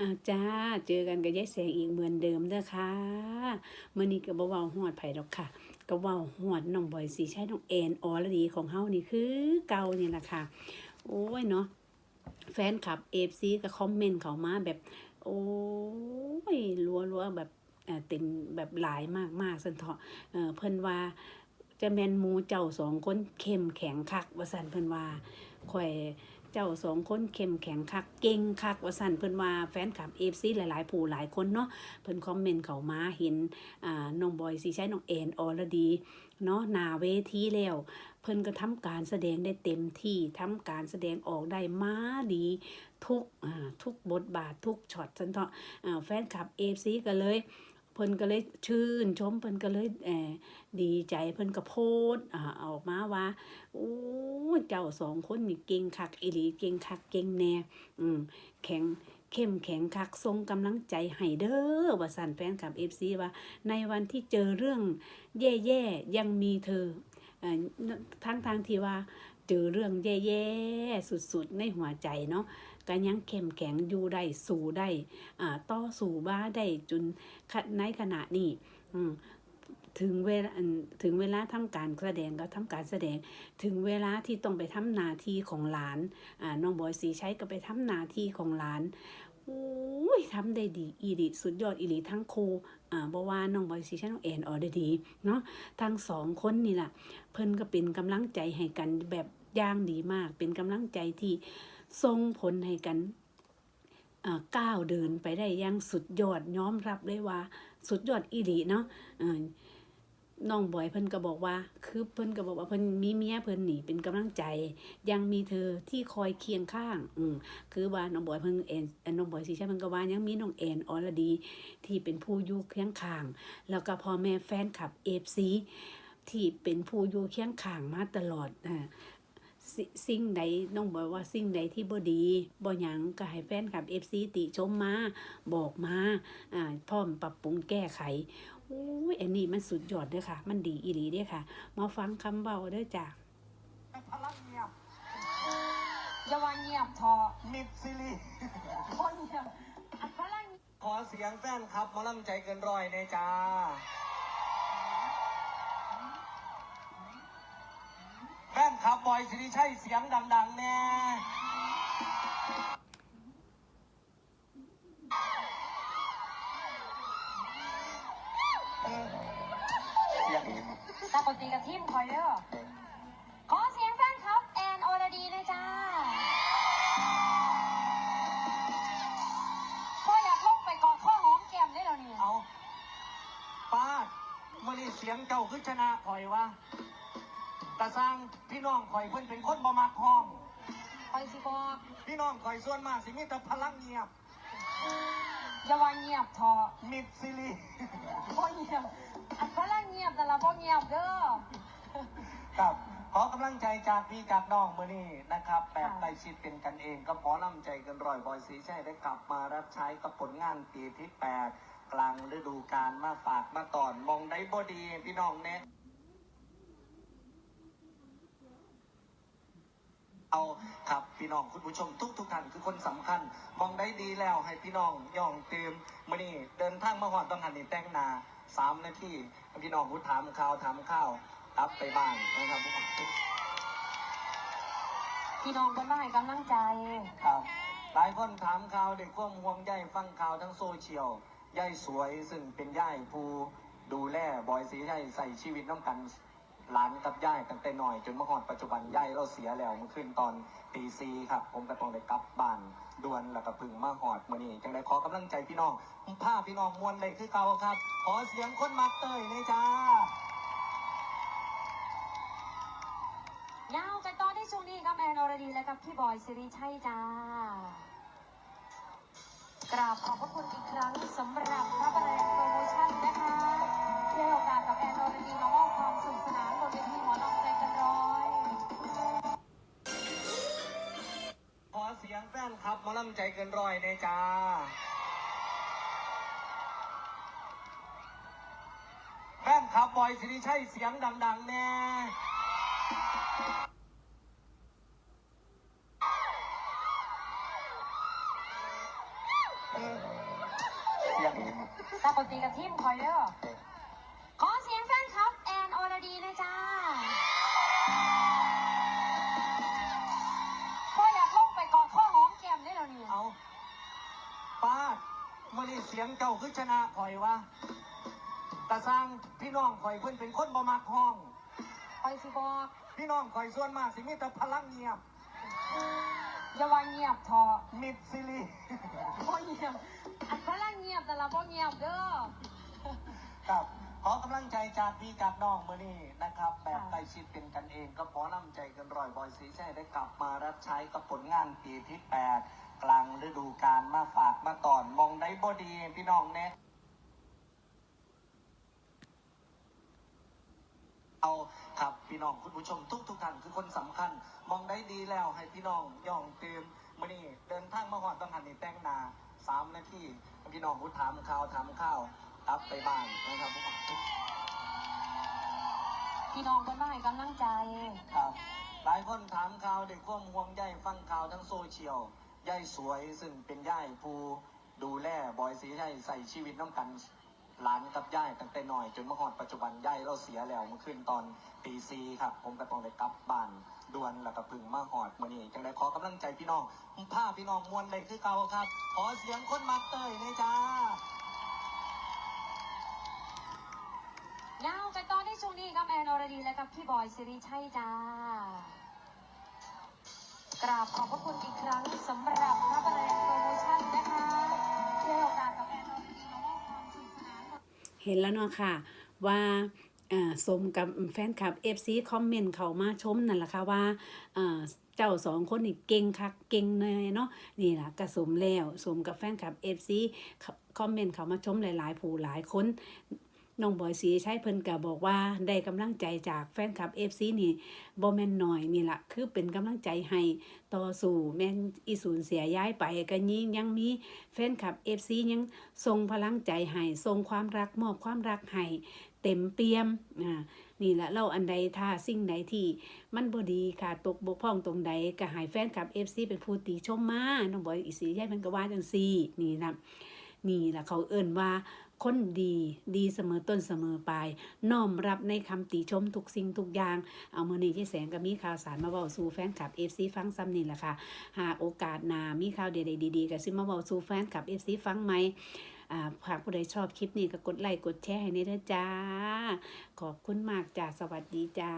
อาจ้า เจอกันกับยายแสงอีกเหมือนเดิมเด้อค่ะมื้อนี้ก็บ่เว้าฮอดไผ่ดอกค่ะก็เว้าฮอดน้องบอยสิใช้น้องแอนออลดีของเฮานี่คือเก่านี่ล่ะค่ะ โอ้ยเนาะแฟนคลับ FC ก็คอมเมนต์เข้ามาแบบ โอ้ยรัวๆแบบเอ่อเต็มแบบหลายมากๆซั่นเถาะเออเพิ่นว่าจะแมนมูเจ้าสองคนเข้มแข็งคักว่าซั่นเพิ่นว่าข่อย เจ้าสองคนเข้มแข็งคักเก่งคักว่าซั่นเพิ่นว่าแฟนคลับ FC หลายๆ ผู้หลายคนเนาะเพิ่นคอมเมนต์เขามาเห็นอ่าน้องบอยสิใช้น้องแอนออรดีเนาะหน้าเวทีแล้วเพิ่นก็ทำการแสดงได้เต็มที่ทำการแสดงออกได้มาดีทุกอ่าทุกบทบาททุกช็อตซั่นเถาะอ่าแฟนคลับ FC ก็เลย เพิ่นก็เลยชื่นชมเพิ่นก็เลยเอดีใจเพิ่นก็โพสอ่าออกมาว่าโอ้เจ้าสองคนนี่เก่งคักอีหลีเก่งคักเก่งแน่อืมแข็งเข้มแข็งคักทรงกำลังใจให้เด้อว่าสันแฟนคลับ FC ว่า ในวันที่เจอเรื่องแย่ๆยังมีเธออ่อทั้งทางที่ว่าเจอเรื่องแย่ๆสุดๆ ในหัวใจเนาะ ก็ยังเข้มแข็งอยู่ได้สู้ได้ต่อสู้บ้าได้จนในขณะนี้ถึงเวลาถึงเวลาทำการแสดงก็ทำการแสดง ถึงเวลาที่ต้องไปทำหนาทีของหลานอ่าน้องบอยสีใช้ก็ไปทำหนาทีของหลานโอ้ยทำได้ดีอีดีสุดยอดอีหลีทั้งครูอ่าบว่าน้องบอยสีใช้น้องแอนออได้ดีเนาะทั้งสองคนนี่แหละเพิ่นก็เป็นกำลังใจให้กันแบบย่างดีมาก เป็นกำลังใจที่ ส่งผลให้กันก้าวเดินไปได้อยังสุดยอดยอมรับเลยว่า สุดยอดอีหลีเนาะน้องบอยเพิ่นก็บอกว่า คือเพิ่นก็บอกว่าเพิ่นมีเมียเพิ่นหนีเป็นกำลังใจ ยังมีเธอที่คอยเคียงข้าง อืมคือว่าน้องบอยเพิ่นเอ็นน้องบอยสิใช่เพิ่นก็ว่ายังมีน้องแอนออรดีที่เป็นผู้อยู่เคียงข้าง แล้วก็พ่อแม่แฟนคลับ FC ที่เป็นผู้อยู่เคียงข้างมาตลอดอ่า สิสิ่งใดน้องบอกว่าสิ่งใดที่บ่ดีบ่หยังก็ให้แฟนคลับ FC ติชมมา บอกมาอ่าพร้อมปรับปรุงแก้ไขโอ้ยอันนี้มันสุดยอดเด้อค่ะ มันดีอีหลีเด้อค่ะ มาฟังคำเบาเด้อจ้ะพลังเงียบอย่าว่าเงียบทอมิดซิลีคนเงียบอันพลังขอเสียงแฟนครับหมาล่ำใจเกินร้อยเนจ้า แฟนครับบอยสิริชัยเสียงดัง ๆ แน่เออเสียงตาปกติกับทีมคอยเด้อขอเสียงแฟนครับแอนอรดีเลยจ้าพ่ออยากลงไปกอดข้อหอมแก้มได้แล้วนี่เอาป้าดมื่อนี้เสียงเจ้าคือชนะคอยวะ ตาสร้างพี่น้องคอยเพิ่นเป็นคนบ่มักห้อง คอยสิบอกพี่น้องคอยส่วนมากสิมีแต่พลังเงียบ อย่าว่าเงียบทอมิดซิลีพ่อเงียบอันพลังเงียบแต่ละพ่อเงียบเด้อ ครับขอกำลังใจจากพี่จากน้องมื่อนี้นะครับแบบใกล้ชิดเป็นกันเอง ก็ขอน้ำใจกันรอยบอยสีใช่ได้กลับมารับใช้กับผลงานปีที่แปดกลางฤดูกาลมาฝากมาตอนมองได้บดีพี่น้องเน้ เอาครับพี่น้องคุณผู้ชมทุกทุกๆท่านคือคนสำคัญ มองได้ดีแล้วให้พี่น้องย่องเติมมื่อนี้เดินทางมาหอดต้องหันนี่แต่งหนาสามนาทีพี่น้องพูดถามข่าวถามข้าวรับไปบ้านนะครับพี่น้องคนมาให้กำลังใจครับหลายคนถามข่าวเด็กความห่วงใยฟังข่าวทั้งโซเชียลย่ายสวยซึ่งเป็นย่ายผู้ดูแลบอยสีย่ายใส่ชีวิตน้ำกัน หลานกับย่ายตั้งแต่น่อย จนมาหอดปัจจุบันย่ายเราเสียแล้วเมื่อคืนตอนตีซีครับ ผมก็ต้องได้กลับบ้านด่วนแล้วก็พึ่งมาหอดมื่อนี้จังได้ขอกำลังใจพี่น้องผ้าพี่น้องมวลเลยคือเก่าครับ ขอเสียงคนมักเตยเลยจ้าเยากันต่อในช่วงนี้ครับแอนอรดีและกับพี่บอยสิริชัยจ้ากราบขอบพระคุณอีกครั้งสำหรับพระประแรงโปรโมชั่นนะคะ ที่ให้โอกาสกับแอนอรดีมาว่าความสนุกสนานบนเวทีหมอลำใจเกันร้อย ขอเสียงแฟนครับหมาล่ำใจเกินร้อยเนจ้า แฟนครับบอยสิริชัยเสียงดัง ๆ แน่อืมเสียง ตาปกติกับทีมคอยเด้อ มื่อนี้เสียงเจ้าคือชนะคอยวะตาสร้างพี่น้องคอยเพิ่นเป็นคนบ่มักห้องคอยสิบอกพี่น้องคอยส่วนมากสิมีแต่พลังเงียบอย่าว่าเงียบเถอะมิดซิลีบ่เงียบอันพลังเงียบแต่ละบ่เงียบเด้อครับขอกำลังใจจากพี่จากน้องมื่อนี้นะครับ แบบใกล้ชิดเป็นกันเอง ก็ขอนำใจกันรอยบอยสีแช่ได้กลับมารับใช้กับผลงานปีที่ 8 กลางฤดูกาลมาฝากมาตอนมองได้บดีพี่น้องเนะเอาครับพี่น้องคุณผู้ชมทุกทุกท่านคือคนสำคัญ มองได้ดีแล้วให้พี่น้องย่องเตืมมื่อนี้เดินทางมาหอดต้องหันนี่แต่งนาสามนาทีพี่น้องพูดถามข่าวถามข้าวกลับไปบ้านนะครับพี่น้องเพิ่นมาให้กำลังใจครับหลายคนถามข่าวเด็กความห่วงใยฟังข่าวทั้งโซเชียล ย่ายสวยซึ่งเป็นย่ายผู้ดูแลบอยสีชัยใส่ชีวิตน้ำกันหลานกับย่ายตั้งแต่น้อย จนมาหอดปัจจุบันย่ายเราเสียแล้วเมื่อคืนตอนตีซีครับ ผมก็ต้องได้กลับบ้านด่วนแล้วก็พึ่งมาหอดมื่อนี้จังได้ขอกำลังใจพี่น้องผ้าพี่น้องมวลเลยคือเก่าครับ ขอเสียงคนมักเตยเลยจ้ายาวไปต่อในช่วงนี้กับแอนอรดีและกับพี่บอยสิริชัยจ้า กราบขอบพระคุณอีกครั้งสำหรับพระประแดงโปรโมชั่นนะคะที่ให้โอกาสกับแอนอรดีมาว่าความสนุกสนาน เห็นแล้วเนาะค่ะ ว่าสมกับแฟนคลับ FC คอมเมนต์เขามาชมนั่นแหละค่ะว่าเอ่อเจ้าสองคนนี่เก่งคักเก่งเลยเนาะนี่ล่ะกระสมแล้วสมกับแฟนคลับ FC คอมเมนต์เขามาชมหลายๆ ผู้หลายคน น้องบอยสีใช้เพิ่นก็บอกว่าได้กำลังใจจากแฟนคลับ FC นี่บ่แม่นน้อยนี่ละคือเป็นกำลังใจให้ต่อสู่แม่นอีสูญเสียย้ายไปก็ยิ่งยังมีแฟนคลับ FC ยังส่งพลังใจให้ส่งความรักมอบความรักให้เต็มเปี่ยมอ่านี่แหละเราอันใดถ้าสิ่งใดที่มันบ่ดีค่ะตกบกพร่องตรงใดก็ให้แฟนคลับ FC เป็นผู้ติชมมาน้องบอยอีสียายมันก็ว่าจังซี่นี่นะนี่ล่ะเขาเอิ่นว่า คนดีดีเสมอต้นเสมอปลายน้อมรับในคำติชมทุกสิ่งทุกอย่าง เอามือนี้ที่แสงก็มีข่าวสารมาเว้าสู่แฟนคลับ FC ฟังซ้ำนี่แหละค่ะ หากโอกาสหนามีข่าวเด็ดๆดีๆก็สิมาเว้าสู่แฟนคลับ FC ฟังไหมอ่าหากผู้ใดชอบคลิปนี้ก็กดไลค์กดแชร์ให้ในเด้อจ้า ขอบคุณมากจ้า สวัสดีจ้า